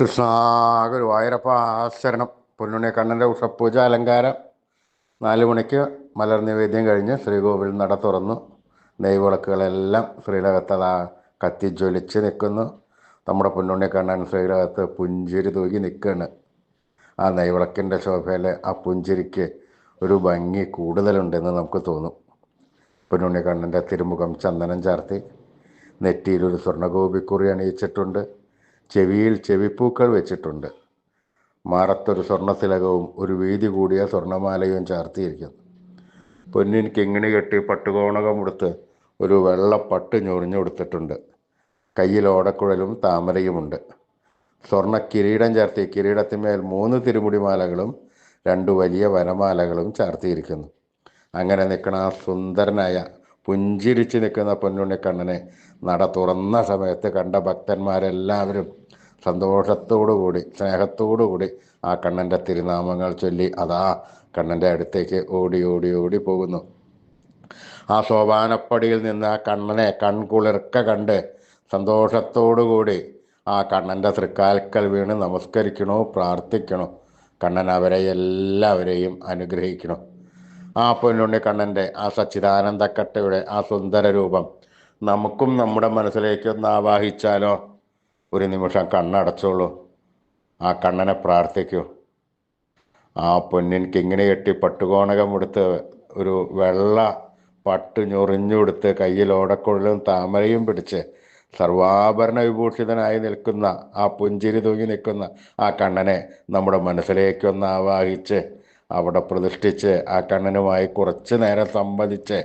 കൃഷ്ണ ഗുരുവായൂരപ്പ ശരണം പൊന്നുണ്ണി കണ്ണന്റെ ഉഷപ്പൂജ അലങ്കാരം. നാല് മണിക്ക് മലർ നിവേദ്യം കഴിഞ്ഞ് ശ്രീകോവിൽ നട തുറന്നു. നെയ്വിളക്കുകളെല്ലാം കത്തി കത്തിജ്വലിച്ച് നിൽക്കുന്നു. നമ്മുടെ പൊന്നുണ്ണി കണ്ണൻ ശ്രീലകത്ത് പുഞ്ചിരി തൂകി നിൽക്കുകയാണ്. ആ നെയ്വിളക്കിന്റെ ശോഭയിൽ ആ പുഞ്ചിരിക്ക് ഒരു ഭംഗി കൂടുതലുണ്ടെന്ന് നമുക്ക് തോന്നും. പൊന്നുണ്ണി കണ്ണന്റെ തിരുമുഖം ചന്ദനം ചാർത്തി. നെറ്റിയിലൊരു സ്വർണഗോപിക്കുറി അണിയിച്ചിട്ടുണ്ട്. ചെവിയിൽ ചെവിപ്പൂക്കൾ വെച്ചിട്ടുണ്ട്. മാറത്തൊരു സ്വർണത്തിലകവും ഒരു വീതി കൂടിയ സ്വർണമാലയും ചാർത്തിയിരിക്കുന്നു. പൊന്നിൻ കിങ്ങിണി കെട്ടി പട്ടുകോണകം ഉടുത്ത് ഒരു വെള്ള പട്ട് ഞൊറിഞ്ഞു കൊടുത്തിട്ടുണ്ട്. കയ്യിൽ ഓടക്കുഴലും താമരയുമുണ്ട്. സ്വർണ കിരീടം ചാർത്തി കിരീടത്തിന്മേൽ മൂന്ന് തിരുമുടിമാലകളും രണ്ട് വലിയ വനമാലകളും ചാർത്തിയിരിക്കുന്നു. അങ്ങനെ നിൽക്കണ ആ സുന്ദരനായ പുഞ്ചിരിച്ച് നിൽക്കുന്ന പൊന്നുണ്ണിക്കണ്ണനെ നട തുറന്ന സമയത്ത് കണ്ട ഭക്തന്മാരെല്ലാവരും സന്തോഷത്തോടുകൂടി സ്നേഹത്തോടുകൂടി ആ കണ്ണന്റെ തിരുനാമങ്ങൾ ചൊല്ലി അതാ കണ്ണന്റെ അടുത്തേക്ക് ഓടി ഓടി ഓടി പോകുന്നു. ആ സോപാനപ്പടിയിൽ നിന്ന് ആ കണ്ണനെ കൺകുളിർക്ക കണ്ട് സന്തോഷത്തോടുകൂടി ആ കണ്ണന്റെ തൃക്കാൽക്കൽ വീണ് നമസ്കരിക്കണോ പ്രാർത്ഥിക്കണോ? കണ്ണൻ അവരെ എല്ലാവരെയും അനുഗ്രഹിക്കണം? ആ പൊന്നുണ്ണി കണ്ണന്റെ ആ സച്ചിദാനന്ദക്കട്ടയുടെ ആ സുന്ദര രൂപം നമുക്കും നമ്മുടെ മനസ്സിലേക്ക് ഒന്ന് ആവാഹിച്ചാലോ? ഒരു നിമിഷം കണ്ണടച്ചോളൂ. ആ കണ്ണനെ പ്രാർത്ഥിക്കൂ. ആ പൊന്നിൻ കിങ്ങിണി കെട്ടി പട്ടുകോണകം എടുത്ത് ഒരു വെള്ള പട്ട് ഞൊറിഞ്ഞുകൊടുത്ത് കയ്യിൽ ഓടക്കുഴലും താമരയും പിടിച്ച് സർവാഭരണ വിഭൂഷിതനായി നിൽക്കുന്ന ആ പുഞ്ചിരി തൂങ്ങി നിൽക്കുന്ന ആ കണ്ണനെ നമ്മുടെ മനസ്സിലേക്കൊന്ന് ആവാഹിച്ച് അവിടെ പ്രതിഷ്ഠിച്ച് ആ കണ്ണനുമായി കുറച്ച് നേരം സംവദിച്ച്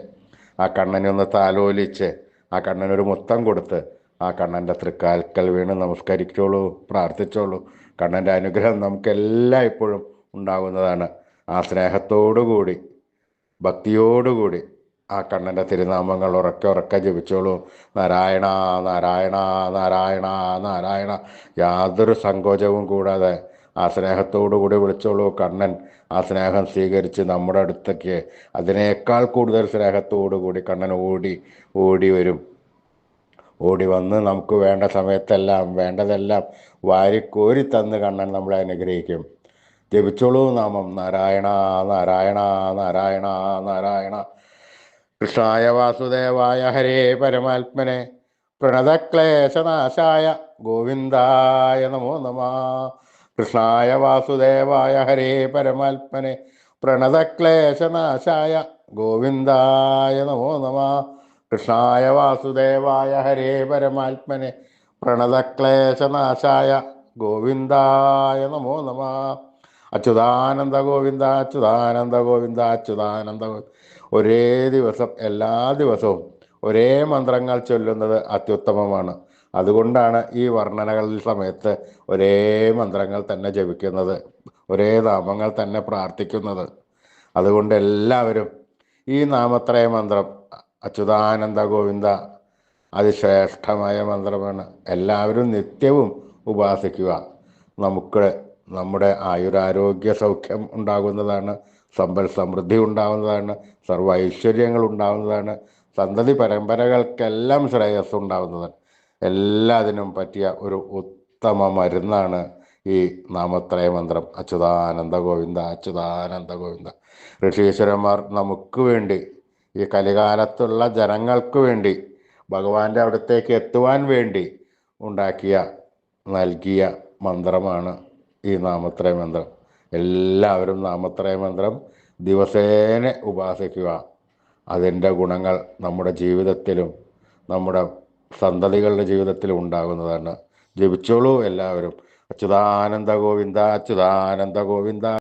ആ കണ്ണനെ ഒന്ന് താലോലിച്ച് ആ കണ്ണനൊരു മുത്തം കൊടുത്ത് ആ കണ്ണന്റെ തൃക്കാൽക്കൽ വീണ് നമസ്കരിച്ചോളൂ പ്രാർത്ഥിച്ചോളൂ. കണ്ണന്റെ അനുഗ്രഹം നമുക്കെല്ലാം ഇപ്പോഴും ഉണ്ടാകുന്നതാണ്. ആ സ്നേഹത്തോടുകൂടി ഭക്തിയോടുകൂടി ആ കണ്ണന്റെ തിരുനാമങ്ങൾ ഉറക്കെ ഉറക്കെ ജപിച്ചോളൂ. നാരായണ നാരായണ നാരായണ നാരായണ. യാതൊരു സങ്കോചവും കൂടാതെ ആ സ്നേഹത്തോടു കൂടി വിളിച്ചോളൂ കണ്ണൻ. ആ സ്നേഹം സ്വീകരിച്ച് നമ്മുടെ അടുത്തേക്ക് അതിനേക്കാൾ കൂടുതൽ സ്നേഹത്തോടു കൂടി കണ്ണൻ ഓടി ഓടി വരും. ഓടി വന്ന് നമുക്ക് വേണ്ട സമയത്തെല്ലാം വേണ്ടതെല്ലാം വാരിക്കോരി തന്ന് കണ്ണൻ നമ്മളെ അനുഗ്രഹിക്കും. ജപിച്ചോളൂ നാമം. നാരായണ നാരായണ നാരായണ നാരായണ. കൃഷ്ണായ വാസുദേവായ ഹരേ പരമാത്മനെ. പ്രണതക്ലേശനാശായ ഗോവിന്ദായ നമോ നമ. കൃഷ്ണായ വാസുദേവായ ഹരേ പരമാത്മനെ പ്രണതക്ലേശനാശായ ഗോവിന്ദായ നമോ നമ. കൃഷ്ണായ വാസുദേവായ ഹരേ പരമാത്മനെ പ്രണതക്ലേശനാശായ ഗോവിന്ദായ നമോ നമ. അച്യുതാനന്ദ ഗോവിന്ദ അച്യുതാനന്ദ ഗോവിന്ദ അച്യുതാനന്ദ ഒരേ ദിവസം എല്ലാ ദിവസവും ഒരേ മന്ത്രങ്ങൾ ചൊല്ലുന്നത് അത്യുത്തമമാണ്. അതുകൊണ്ടാണ് ഈ വർണനകളിൽ സമയത്ത് ഒരേ മന്ത്രങ്ങൾ തന്നെ ജപിക്കുന്നത് ഒരേ നാമങ്ങൾ തന്നെ പ്രാർത്ഥിക്കുന്നത്. അതുകൊണ്ട് എല്ലാവരും ഈ നാമത്രയ മന്ത്രം അച്യുതാനന്ദ ഗോവിന്ദ അതിശ്രേഷ്ഠമായ മന്ത്രമാണ്. എല്ലാവരും നിത്യവും ഉപാസിക്കുക. നമുക്ക് നമ്മുടെ ആയുരാരോഗ്യ സൗഖ്യം ഉണ്ടാകുന്നതാണ് സമ്പൽ സമൃദ്ധി ഉണ്ടാകുന്നതാണ് സർവ ഐശ്വര്യങ്ങൾ ഉണ്ടാകുന്നതാണ് സന്തതി പരമ്പരകൾക്കെല്ലാം ശ്രേയസ് ഉണ്ടാകുന്നതാണ്. എല്ലാത്തിനും പറ്റിയ ഒരു ഉത്തമ മരുന്നാണ് ഈ നാമത്രയ മന്ത്രം അച്യുതാനന്ദ ഗോവിന്ദ അച്യുതാനന്ദ ഗോവിന്ദ. ഋഷീശ്വരന്മാർ നമുക്ക് വേണ്ടി ഈ കലികാലത്തുള്ള ജനങ്ങൾക്ക് വേണ്ടി ഭഗവാന്റെ അവിടത്തേക്ക് എത്തുവാൻ വേണ്ടി ഉണ്ടാക്കിയ നൽകിയ മന്ത്രമാണ് ഈ നാമത്രയ മന്ത്രം എല്ലാവരും നാമത്രയ മന്ത്രം ദിവസേന ഉപാസിക്കുക. അതിന്റെ ഗുണങ്ങൾ നമ്മുടെ ജീവിതത്തിലും നമ്മുടെ സന്തതികളുടെ ജീവിതത്തിൽ ഉണ്ടാകുന്നതാണ്. ജപിച്ചോളൂ എല്ലാവരും. അച്യുതാനന്ദ ഗോവിന്ദ അച്യുതാനന്ദ ഗോവിന്ദ.